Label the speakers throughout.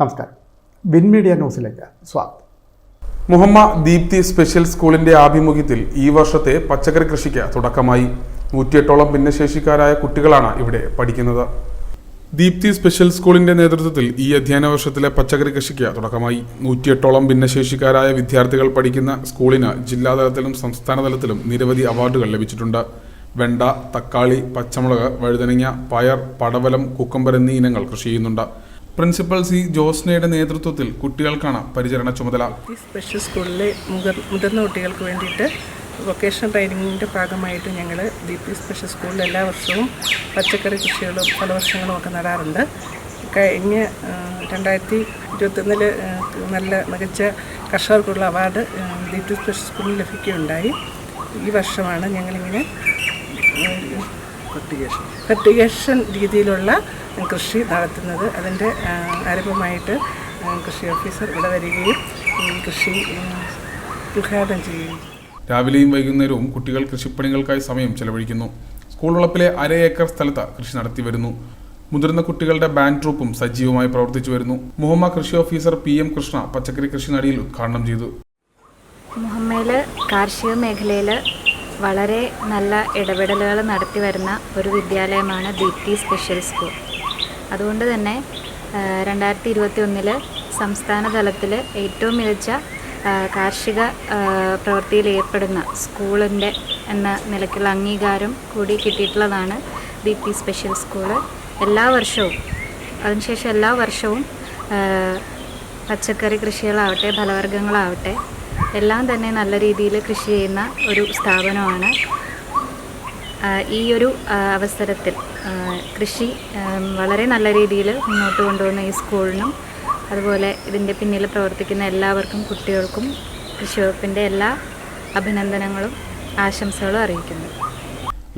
Speaker 1: നമസ്കാരം. Win media ന്യൂസിലേക്ക് സ്വാഗതം.
Speaker 2: മുഹമ്മ ദീപ്തി സ്പെഷ്യൽ സ്കൂളിന്റെ ആഭിമുഖ്യത്തിൽ ഈ വർഷത്തെ പച്ചക്കറി കൃഷിക്ക് തുടക്കമായി. നൂറ്റിയെട്ടോളം ഭിന്നശേഷിക്കാരായ കുട്ടികളാണ് ഇവിടെ പഠിക്കുന്നത്. ദീപ്തി സ്പെഷ്യൽ സ്കൂളിന്റെ നേതൃത്വത്തിൽ ഈ അധ്യയന വർഷത്തിലെ പച്ചക്കറി കൃഷിക്ക് തുടക്കമായി. നൂറ്റിയെട്ടോളം ഭിന്നശേഷിക്കാരായ വിദ്യാർത്ഥികൾ പഠിക്കുന്ന സ്കൂളിന് ജില്ലാതലത്തിലും സംസ്ഥാനതലത്തിലും നിരവധി അവാർഡുകൾ ലഭിച്ചിട്ടുണ്ട്. വെണ്ട തക്കാളി പച്ചമുളക് വഴുതനങ്ങ പയർ പടവലം കുക്കമ്പർ എന്നീ ഇനങ്ങൾ കൃഷി ചെയ്യുന്നുണ്ട്. പ്രിൻസിപ്പൽ സി ജോസ്നയുടെ നേതൃത്വത്തിൽ കുട്ടികൾക്കാണ് പരിചരണ ചുമതല.
Speaker 3: ഈ സ്പെഷ്യൽ സ്കൂളിലെ മുതിർ മുതിർന്ന കുട്ടികൾക്ക് വേണ്ടിയിട്ട് വൊക്കേഷണൽ ട്രെയിനിങ്ങിന്റെ ഭാഗമായിട്ട് ഞങ്ങൾ ഡി പി സ്പെഷ്യൽ സ്കൂളിൽ എല്ലാ വർഷവും പച്ചക്കറി കൃഷികളും ഫലവൃക്ഷങ്ങളും ഒക്കെ നടാറുണ്ട്. കഴിഞ്ഞ രണ്ടായിരത്തി ഇരുപത്തൊന്നിൽ നല്ല മികച്ച കർഷകർക്കുള്ള അവാർഡ് ഡി പി സ്പെഷ്യൽ സ്കൂളിൽ ലഭിക്കുകയുണ്ടായി. ഈ വർഷമാണ് ഞങ്ങളിങ്ങനെ ഫെർട്ടിഗേഷൻ രീതിയിലുള്ള കൃഷി നടത്തുന്നത്. അതിന്റെ ആരംഭമായിട്ട് കൃഷി ഓഫീസർ ഇവിടെ വരികയും കൃഷി ഉദ്ഘാടനം ചെയ്യുകയും.
Speaker 2: രാവിലെയും വൈകുന്നേരവും കുട്ടികൾ കൃഷിപ്പണികൾക്കായി സമയം ചെലവഴിക്കുന്നു. സ്കൂൾ വളപ്പിലെ അര ഏക്കർ സ്ഥലത്ത് കൃഷി നടത്തി വരുന്നു. മുതിർന്ന കുട്ടികളുടെ ബാൻഡ് ട്രൂപ്പും സജീവമായി പ്രവർത്തിച്ചു വരുന്നു. മുഹമ്മ കൃഷി ഓഫീസർ പി എം കൃഷ്ണ പച്ചക്കറി കൃഷി നടിയിൽ ഉദ്ഘാടനം ചെയ്തു.
Speaker 4: മുഹമ്മയിൽ കാർഷിക മേഖലയിൽ വളരെ നല്ല ഇടപെടലുകൾ നടത്തി വരുന്ന ഒരു വിദ്യാലയമാണ് ദീപ്തി സ്പെഷ്യൽ സ്കൂൾ. അതുകൊണ്ട് തന്നെ രണ്ടായിരത്തി ഇരുപത്തി ഒന്നിൽ സംസ്ഥാന തലത്തിൽ ഏറ്റവും മികച്ച കാർഷിക പ്രവൃത്തിയിൽ ഏർപ്പെടുന്ന സ്കൂളിന്റെ എന്ന നിലയ്ക്കുള്ള അംഗീകാരം കൂടി കിട്ടിയിട്ടുള്ളതാണ് ദീപ്തി സ്പെഷ്യൽ സ്കൂൾ എല്ലാ വർഷവും അതിനുശേഷം എല്ലാ വർഷവും പച്ചക്കറി കൃഷികളാവട്ടെ ഫലവർഗങ്ങളാവട്ടെ എല്ലാം തന്നെ നല്ല രീതിയിൽ കൃഷി ചെയ്യുന്ന ഒരു സ്ഥാപനമാണ്. ഈ ഒരു അവസരത്തിൽ കൃഷി വളരെ നല്ല രീതിയിൽ മുന്നോട്ട് കൊണ്ടുപോകുന്ന ഈ സ്കൂളിനും അതുപോലെ ഇതിന്റെ പിന്നിൽ പ്രവർത്തിക്കുന്ന എല്ലാവർക്കും കുട്ടികൾക്കും കൃഷി വകുപ്പിന്റെ എല്ലാ അഭിനന്ദനങ്ങളും ആശംസകളും അറിയിക്കുന്നു.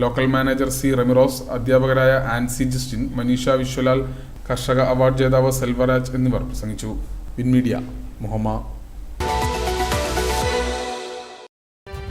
Speaker 2: ലോക്കൽ മാനേജർ സി റെമിറോസ് അധ്യാപകരായ ആൻസി ജസ്റ്റിൻ മനീഷ വിശ്വലാൽ കർഷക അവാർഡ് ജേതാവ് സെൽവരാജ് എന്നിവർ പ്രസംഗിച്ചു. വിൻമീഡിയ മുഹമ്മദ് മുഹമ്മ.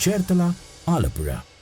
Speaker 5: Chertala, Alapura.